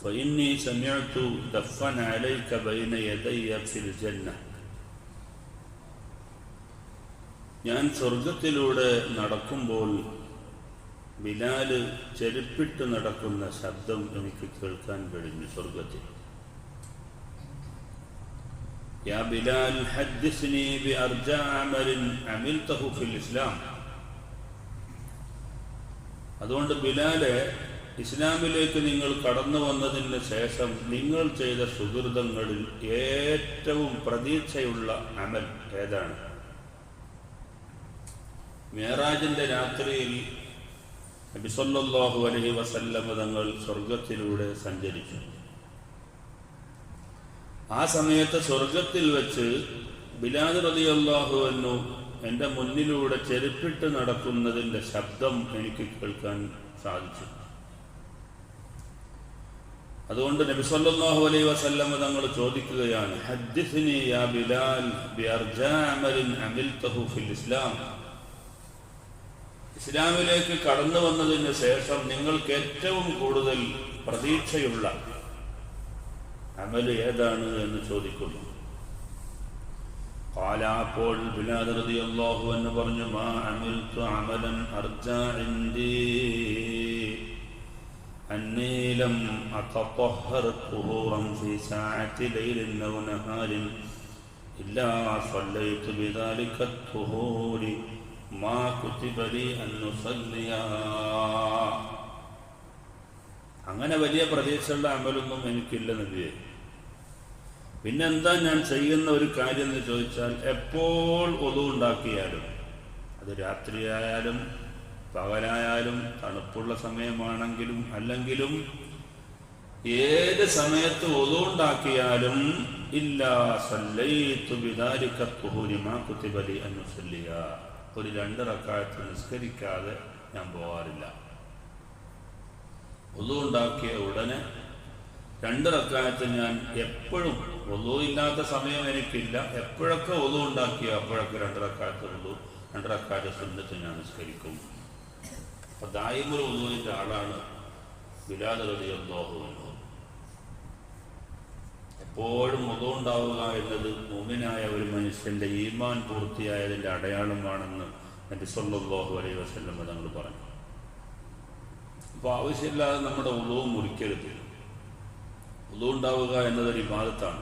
فإني سمعت دفن عليك بين يدي في الجنة ഞാൻ സ്വർഗത്തിലൂടെ നടക്കുമ്പോൾ ബിലാല് ചെരുപ്പിട്ട് നടക്കുന്ന ശബ്ദം എനിക്ക് കേൾക്കാൻ കഴിഞ്ഞു സ്വർഗത്തിൽ യാ ബിലാൽ ഹദ്ദിസ്നി ബിഅർജാ അമലിൻ അമിൽതഹു ഫിൽ ഇസ്ലാം അതുകൊണ്ട് ബിലാലെ ഇസ്ലാമിലേക്ക് നിങ്ങൾ കടന്നു വന്നതിന് ശേഷം നിങ്ങൾ ചെയ്ത സുഹൃതങ്ങളിൽ ഏറ്റവും പ്രതീക്ഷയുള്ള അമൽ ഏതാണ്? മേറാജിന്റെ രാത്രിയിൽ നബിസൊല്ലാഹു അലഹി വസല്ലമ തങ്ങൾ സ്വർഗത്തിലൂടെ സഞ്ചരിച്ചു. ആ സമയത്ത് സ്വർഗത്തിൽ വെച്ച് ബിലാദ് റതി അള്ളാഹു എന്നു എന്റെ മുന്നിലൂടെ ചെരുപ്പിട്ട് നടക്കുന്നതിന്റെ ശബ്ദം എനിക്ക് കേൾക്കാൻ സാധിച്ചു. അതുകൊണ്ട് നബി സല്ലല്ലാഹു അലൈഹി വസല്ലമ തങ്ങൾ ചോദിക്കുകയാണ് ഹദ്ദിസ്നി യാ ബിലാൽ ബിഅർജാ അമലിൻ അമിൽതഹു ഫിൽ ഇസ്ലാം ഇസ്ലാമിലേക്ക് കടന്നു വന്നതിന് ശേഷം നിങ്ങൾക്ക് ഏറ്റവും കൂടുതൽ പ്രതീക്ഷയുള്ള അമല് ഏതാണ് എന്ന് ചോദിക്കുന്നു قال അപ്പോൾ ബിലാദ് റളിയല്ലാഹു അൻഹു പറഞ്ഞു മാ അമിൽതു അമലൻ അർജാ ഇൻദി أني لم أتطهر طهورا في ساعة ليل أو نهار إلا صليت بذلك الطهور ما كتب لي أن نصليا അങ്ങനെ വലിയ പ്രതീക്ഷയുള്ള അമലൊന്നും എനിക്കില്ല നബിയെ പിന്നെന്താ ഞാൻ ചെയ്യുന്ന ഒരു കാര്യം എന്ന് ചോദിച്ചാൽ എപ്പോൾ ഒതുണ്ടാക്കിയാലും അത് രാത്രിയായാലും പകലായാലും തണുപ്പുള്ള സമയമാണെങ്കിലും അല്ലെങ്കിലും ഏത് സമയത്ത് ഒതുണ്ടാക്കിയാലും ഒരു രണ്ട് റക്കായത്ത് നിസ്കരിക്കാതെ ഞാൻ പോകാറില്ല ഒതുണ്ടാക്കിയ ഉടനെ രണ്ട് റക്കായത്ത് ഞാൻ എപ്പോഴും ഒതുവില്ലാത്ത സമയം എനിക്കില്ല. എപ്പോഴൊക്കെ ഒതുണ്ടാക്കിയ അപ്പോഴൊക്കെ രണ്ട് റക്കായത്ത് ഒതു രണ്ട് റക്കായത്ത് ഞാൻ നിസ്കരിക്കും. അപ്പൊ ദായിമുൽ ആളാണ് ബിലാദ് റളിയല്ലാഹു അൻഹു. എപ്പോഴും ഉണ്ടാവുക എന്നത് മുമിനായ ഒരു മനുഷ്യന്റെ ഈമാൻ പൂർത്തിയായതിന്റെ അടയാളമാണെന്ന് നബി സല്ലല്ലാഹു അലൈഹി വസല്ലം തങ്ങൾ പറഞ്ഞു. അപ്പോൾ ആവശ്യമില്ലാതെ നമ്മുടെ ഉളവും മുറിക്കരുത്. ഉളവുണ്ടാവുക എന്നതൊരു വിവാദത്താണ്